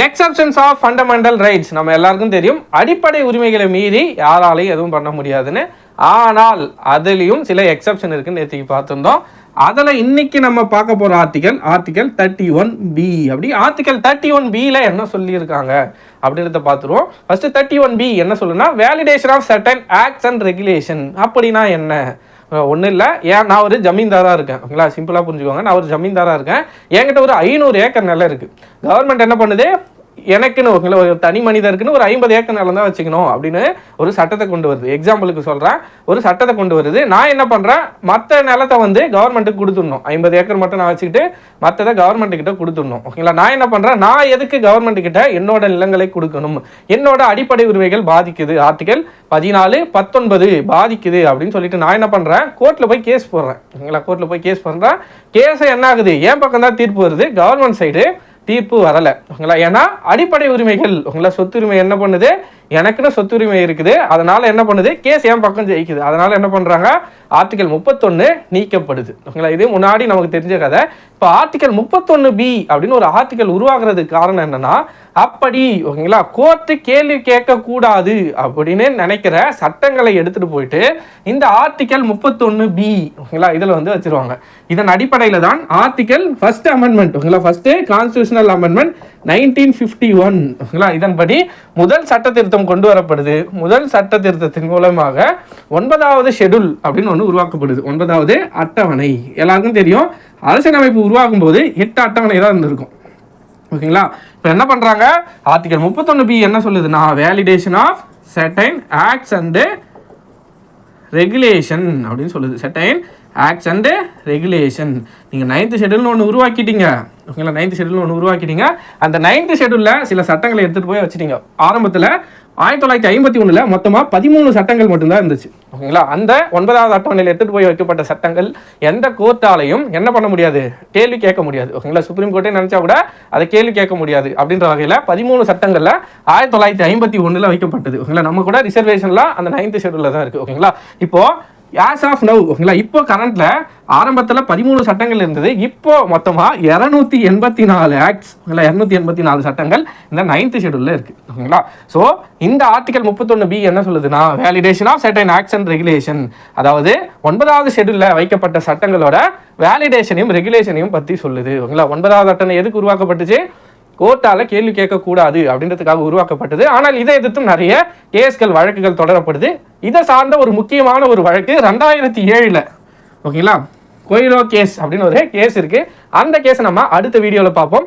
Exceptions of fundamental rights நம்ம எல்லாருக்கும் தெரியும். அடிப்படை உரிமைகளை மீறி யாராலையும் எதுவும் பண்ண முடியாதுன்னு. ஆனால் அதுலேயும் சில எக்ஸப்ஷன் இருக்குன்னு நேற்றுக்கு பார்த்துருந்தோம். அதில் இன்னைக்கு நம்ம பார்க்க போகிற article article thirty one B அப்படி ஆர்டிகல் தேர்ட்டி ஒன் பியில் என்ன சொல்லியிருக்காங்க? அப்படின்றத பார்த்துருவோம். ஃபஸ்ட்டு தேர்ட்டி ஒன் பி என்ன சொல்லுன்னா validation of certain acts and regulation அப்படின்னா என்ன? ஒன்றும் இல்லை. ஏன் நான் ஒரு ஜமீன்தாராக இருக்கேன். ஓகேங்களா? சிம்பிளாக புரிஞ்சுக்கோங்க. நான் ஒரு ஜமீன்தாராக இருக்கேன். என்கிட்ட ஒரு ஐநூறு ஏக்கர் நிலம் இருக்குது கவர்மெண்ட் என்ன பண்ணுது? எனக்குன்னு ஓகேங்களா ஒரு தனி மனிதருக்குன்னு ஒரு ஐம்பது ஏக்கர் நிலம் தான் வச்சுக்கணும் அப்படின்னு ஒரு சட்டத்தை கொண்டு வருது. எக்ஸாம்பிளுக்கு சொல்கிறேன் ஒரு சட்டத்தை கொண்டு வருது. நான் என்ன பண்ணுறேன் மற்ற நிலத்தை வந்து கவர்மெண்ட்டுக்கு கொடுத்துடணும். ஐம்பது ஏக்கர் மட்டும் நான் வச்சுக்கிட்டு மற்றதை கவர்மெண்ட் கிட்ட கொடுத்துடணும். ஓகேங்களா நான் என்ன பண்ணுறேன் நான் எதுக்கு கவர்மெண்ட் கிட்ட என்னோட நிலங்களை கொடுக்கணும்? என்னோட அடிப்படை உரிமைகள் பாதிக்குது. ஆர்டிகல் பதினாலு பத்தொன்பது பாதிக்குது அப்படின்னு சொல்லிட்டு நான் என்ன பண்ணுறேன் கோர்ட்டில் போய் கேஸ் போடுறேன். ஓகேங்களா கோர்ட்டில் போய் கேஸ் பண்ணுறேன் கேஸை என்ன ஆகுது? என் பக்கம் தான் தீர்ப்பு வருது. கவர்மெண்ட் சைடு தீர்ப்பு வரலை. ஓகேங்களா? ஏன்னா அடிப்படை உரிமைகள் உங்களா சொத்துரிமை என்ன பண்ணுது? எனக்குன்னு சொத்துரிமை இருக்குது. அதனால என்ன பண்ணுது? கேஸ் என் பக்கம் ஜெயிக்குது? அதனால என்ன பண்ணுறாங்க ஆர்டிகல் முப்பத்தொன்று நீக்கப்படுது. ஓகேங்களா? இது முன்னாடி நமக்கு தெரிஞ்ச கதை. இப்போ ஆர்டிகல் முப்பத்தொன்று பி அப்படின்னு ஒரு ஆர்டிகல் உருவாகிறதுக்கு காரணம் என்னன்னா அப்படி ஓகேங்களா? கோர்ட்டு கேள்வி கேட்கக்கூடாது அப்படின்னு நினைக்கிற சட்டங்களை எடுத்துகிட்டு போயிட்டு இந்த ஆர்டிக்கல் முப்பத்தொன்று பி ஓகேங்களா? இதில் வந்து வச்சிருவாங்க. இதன் அடிப்படையில் தான் ஆர்டிக்கல் ஃபர்ஸ்ட் அமெண்ட்மெண்ட் ஓகேங்களா? First constitutional amendment nineteen fifty one ஓகேங்களா? இதன்படி முதல் சட்ட திருத்தம் கொண்டு வரப்படுது. முதல் சட்ட திருத்தத்தின் மூலமாக ஒன்பதாவது ஷெடியூல் அப்படின்னு ஒன்று உருவாக்கப்படுது. ஒன்பதாவது அட்டவணை. எல்லாருக்கும் தெரியும். அரசியலமைப்பு உருவாக்கும் போது எட்டு அட்டவணை தான் இருந்திருக்கும். ஓகேங்களா? இப்போ என்ன பண்ணுறாங்க ஆர்டிகல் முப்பத்தொன்று பி என்ன சொல்லுதுன்னா validation of certain acts and regulation அப்படின்னு சொல்லுது. செட்டைன் ஆக்ட்ஸ் அண்டு ரெகுலேஷன் நீங்கள் நைன்த்து ஷெடியூல்னு ஒன்று உருவாக்கிட்டீங்க. ஓகேங்களா? நைன்த்து ஷெடியூல்னு ஒன்று உருவாக்கிட்டீங்க. அந்த நைன்த்து ஷெடியூலில் சில சட்டங்களை எடுத்துகிட்டு போய் வச்சுட்டீங்க. ஆரம்பத்தில் ஆயிரத்தி தொள்ளாயிரத்தி ஐம்பத்தி ஒன்றில் மொத்தமாக பதிமூணு சட்டங்கள் மட்டும்தான் இருந்துச்சு. ஓகேங்களா? அந்த ஒன்பதாவது அட்டவணையில் எடுத்துகிட்டு போய் வைக்கப்பட்ட சட்டங்கள் எந்த கோர்ட்டாலையும் என்ன பண்ண முடியாது? கேள்வி கேட்க முடியாது. ஓகேங்களா? சுப்ரீம் கோர்ட்டே நினச்சா கூட அதை கேள்வி கேட்க முடியாது அப்படின்ற வகையில் பதிமூணு சட்டங்களில் ஆயிரத்தி தொள்ளாயிரத்தி ஐம்பத்தி ஒன்றில் வைக்கப்பட்டது. ஓகேங்களா? நம்ம கூட ரிசர்வேஷன்லாம் அந்த நைன்த் ஷெடியூலில் தான் இருக்குது ஓகேங்களா? இப்போது ஆஸ் ஆஃப் நவ் ஓகேங்களா? இப்போ கரண்ட்ல ஆரம்பத்தில் பதிமூணு சட்டங்கள் இருந்தது. இப்போ மொத்தமாக இரநூத்தி எண்பத்தி நாலு ஆக்ட்ஸ் ஓகேங்களா? இரநூத்தி எண்பத்தி நாலு சட்டங்கள் இந்த நைன்த் ஷெடியூலில் இருக்குது ஓகேங்களா? ஸோ இந்த ஆர்டிகல் முப்பத்தொன்று பி என்ன சொல்லுதுன்னா validation of certain acts and regulation அதாவது ஒன்பதாவது ஷெடியூலில் வைக்கப்பட்ட சட்டங்களோட வேலிடேஷனையும் ரெகுலேஷனையும் பற்றி சொல்லுது. ஓகேங்களா? ஒன்பதாவது சட்டம் எதுக்கு உருவாக்கப்பட்டுச்சு? கோட்டால கேள்வி கேட்கக்கூடாது அப்படின்றதுக்காக உருவாக்கப்பட்டது. ஆனால் இதை எதிர்த்தும் நிறைய கேஸ்கள் வழக்குகள் தொடரப்படுது. இதை சார்ந்த ஒரு முக்கியமான ஒரு வழக்கு ரெண்டாயிரத்தி ஏழில். ஓகேங்களா? கோயிலோ கேஸ் அப்படின்னு ஒரு கேஸ் இருக்கு. அந்த கேஸை நம்ம அடுத்த வீடியோவில் பார்ப்போம்.